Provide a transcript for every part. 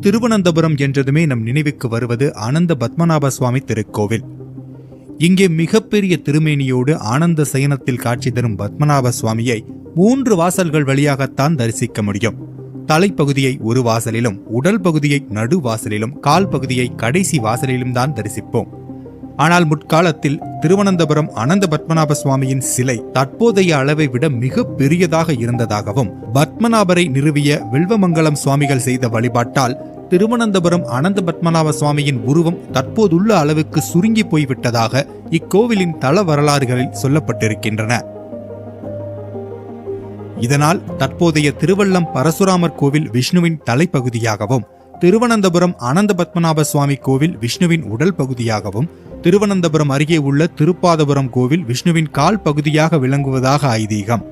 திருவனந்தபுரம் என்றதுமே நம் நினைவுக்கு வருவது ஆனந்த பத்மநாப சுவாமி திருக்கோவில். இங்கே மிகப்பெரிய திருமேனியோடு ஆனந்த சயனத்தில் காட்சி தரும் பத்மநாப சுவாமியை மூன்று வாசல்கள் வழியாகத்தான் தரிசிக்க முடியும். தலைப்பகுதியை ஒரு வாசலிலும் உடல் பகுதியை நடு வாசலிலும் கால் பகுதியை கடைசி வாசலிலும் தான் தரிசிப்போம். ஆனால் முற்காலத்தில் திருவனந்தபுரம் அனந்த பத்மநாப சுவாமியின் சிலை தற்போதைய அளவை விட மிக பெரியதாக இருந்ததாகவும் பத்மநாபரை நிறுவிய வில்வமங்கலம் சுவாமிகள் செய்த வழிபாட்டால் திருவனந்தபுரம் அனந்த பத்மநாப சுவாமியின் உருவம் தற்போதுள்ள அளவுக்கு சுருங்கி போய்விட்டதாக இக்கோவிலின் தல வரலாறுகளில் சொல்லப்பட்டிருக்கின்றன. இதனால் தற்போதைய திருவள்ளம் பரசுராமர் கோவில் விஷ்ணுவின் தலைப்பகுதியாகவும் திருவனந்தபுரம் அனந்த பத்மநாப சுவாமி கோவில் விஷ்ணுவின் உடல் பகுதியாகவும் திருவனந்தபுரம் அருகே உள்ள திருப்பாதபுரம் கோவில் விஷ்ணுவின் கால் பகுதியாக விளங்குவதாக ஐதீகம்.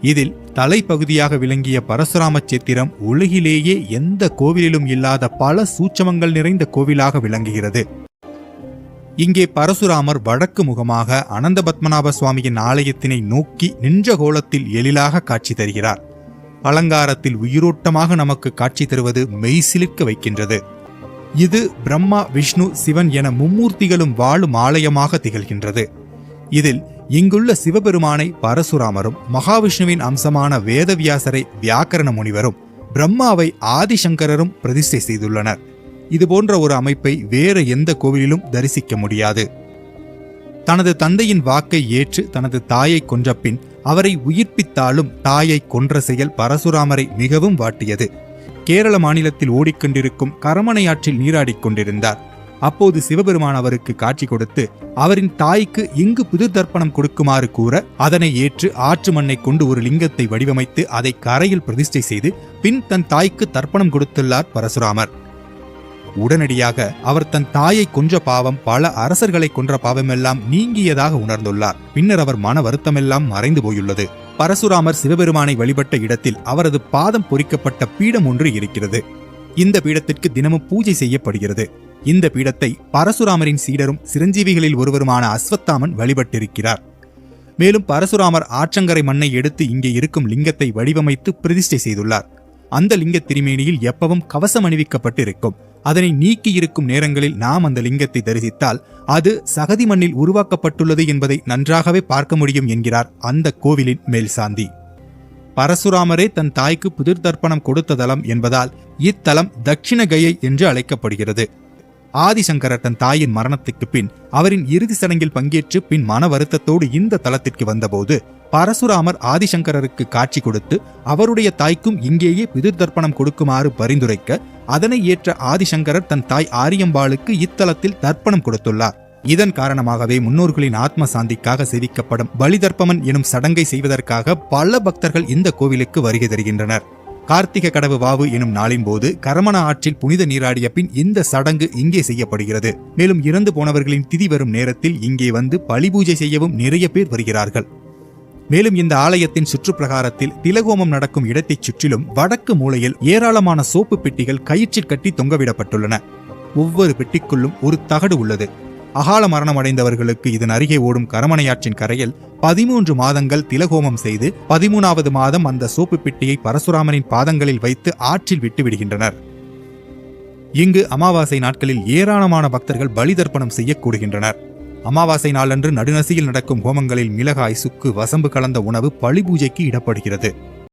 இதில் தலைப்பகுதியாக விளங்கிய பரசுராம சேத்திரம் உலகிலேயே எந்த கோவிலிலும் இல்லாத பல சூட்சமங்கள் நிறைந்த கோவிலாக விளங்குகிறது. இங்கே பரசுராமர் வடக்கு முகமாக அனந்த பத்மநாப சுவாமியின் ஆலயத்தினை நோக்கி நின்ற கோலத்தில் எழிலாக காட்சி தருகிறார். அலங்காரத்தில் உயிரோட்டமாக நமக்கு காட்சி தருவது மெய்சிலிர்க்க வைக்கின்றது. இது பிரம்மா விஷ்ணு சிவன் என மும்மூர்த்திகளும் வாழும் ஆலயமாக திகழ்கின்றது. இதில் இங்குள்ள சிவபெருமானை பரசுராமரும் மகாவிஷ்ணுவின் அம்சமான வேதவியாசரை வியாக்கரண முனிவரும் பிரம்மாவை ஆதிசங்கரரும் பிரதிஷ்டை செய்துள்ளனர். இதுபோன்ற ஒரு அமைப்பை வேறு எந்த கோவிலிலும் தரிசிக்க முடியாது. தனது தந்தையின் வாக்கை ஏற்று தனது தாயை கொன்ற பின் அவரை உயிர்ப்பித்தாலும் தாயை கொன்ற செயல் பரசுராமரை மிகவும் வாட்டியது. கேரள மாநிலத்தில் ஓடிக்கொண்டிருக்கும் கரமனையாற்றில் நீராடிக் கொண்டிருந்தார். அப்போது சிவபெருமான் அவருக்கு காட்சி கொடுத்து அவரின் தாய்க்கு இங்கு புதிர் தர்ப்பணம் கொடுக்குமாறு கூற அதனை ஏற்று ஆற்று மண்ணை கொண்டு ஒரு லிங்கத்தை வடிவமைத்து அதை கரையில் பிரதிஷ்டை செய்து பின் தன் தாய்க்கு தர்ப்பணம் கொடுத்துள்ளார் பரசுராமர். உடனடியாக அவர் தன் தாயை கொன்ற பாவம் பல அரசர்களை கொன்ற பாவமெல்லாம் நீங்கியதாக உணர்ந்துள்ளார். பின்னர் அவர் மன வருத்தமெல்லாம் மறைந்து போயுள்ளது. பரசுராமர் சிவபெருமானை வழிபட்ட இடத்தில் அவரது பாதம் பொறிக்கப்பட்ட பீடம் ஒன்று இருக்கிறது. இந்த பீடத்திற்கு தினமும் பூஜை செய்யப்படுகிறது. இந்த பீடத்தை பரசுராமரின் சீடரும் சிரஞ்சீவிகளில் ஒருவருமான அஸ்வத்தாமன் வழிபட்டிருக்கிறார். மேலும் பரசுராமர் ஆற்றங்கரை மண்ணை எடுத்து இங்கே இருக்கும் லிங்கத்தை வடிவமைத்து பிரதிஷ்டை செய்துள்ளார். அந்த லிங்க திருமேனியில் எப்பவும் கவசம் அணிவிக்கப்பட்டு இருக்கும் அதனை நீக்கி இருக்கும் நேரங்களில் நாம் அந்த லிங்கத்தை தரிசித்தால் அது சகதி மண்ணில் உருவாக்கப்பட்டுள்ளது என்பதை நன்றாகவே பார்க்க முடியும் என்கிறார் அந்த கோவிலின் மேல் சாந்தி. பரசுராமரே தன் தாய்க்கு புதிர் தர்ப்பணம் கொடுத்த தலம் என்பதால் இத்தலம் தட்சிண கயை என்று அழைக்கப்படுகிறது. ஆதிசங்கரர் தன் தாயின் மரணத்துக்கு பின் அவரின் இறுதி சடங்கில் பங்கேற்று பின் மன வருத்தத்தோடு இந்த தலத்திற்கு வந்தபோது பரசுராமர் ஆதிசங்கரருக்கு காட்சி கொடுத்து அவருடைய தாய்க்கும் இங்கேயே பிதிர் தர்ப்பணம் கொடுக்குமாறு பரிந்துரைக்க அதனை ஏற்ற ஆதிசங்கரர் தன் தாய் ஆரியம்பாளுக்கு இத்தலத்தில் தர்ப்பணம் கொடுத்துள்ளார். இதன் காரணமாகவே முன்னோர்களின் ஆத்ம சாந்திக்காக சேவிக்கப்படும் பலிதர்ப்பமன் எனும் சடங்கை செய்வதற்காக பல பக்தர்கள் இந்த கோவிலுக்கு வருகை தருகின்றனர். கார்த்திக கடவு வாவு எனும் நாளின் போது கரமண ஆற்றில் புனித நீராடிய பின் இந்த சடங்கு இங்கே செய்யப்படுகிறது. மேலும் இறந்து போனவர்களின் திதி வரும் நேரத்தில் இங்கே வந்து பலி பூஜை செய்யவும் நிறைய பேர் வருகிறார்கள். மேலும் இந்த ஆலயத்தின் சுற்றுப்பிரகாரத்தில் திலகோமம் நடக்கும் இடத்தைச் சுற்றிலும் வடக்கு மூலையில் ஏராளமான சோப்பு பெட்டிகள் கயிற்றில் கட்டி தொங்கவிடப்பட்டுள்ளன. ஒவ்வொரு பெட்டிக்குள்ளும் ஒரு தகடு உள்ளது. அகால மரணம் அடைந்தவர்களுக்கு இதன் அருகே ஓடும் கரமனையாற்றின் கரையில் பதிமூன்று மாதங்கள் திலகோமம் செய்து பதிமூணாவது மாதம் அந்த சோப்பு பெட்டியை பரசுராமனின் பாதங்களில் வைத்து ஆற்றில் விட்டு விடுகின்றனர் இங்கு அமாவாசை நாட்களில் ஏராளமான பக்தர்கள் பலி தர்ப்பணம் செய்ய கூடுகின்றனர் அமாவாசை நாளன்று நடுநசியில் நடக்கும் ஹோமங்களில் மிளகாய் சுக்கு வசம்பு கலந்த உணவு பழி பூஜைக்கு இடப்படுகிறது.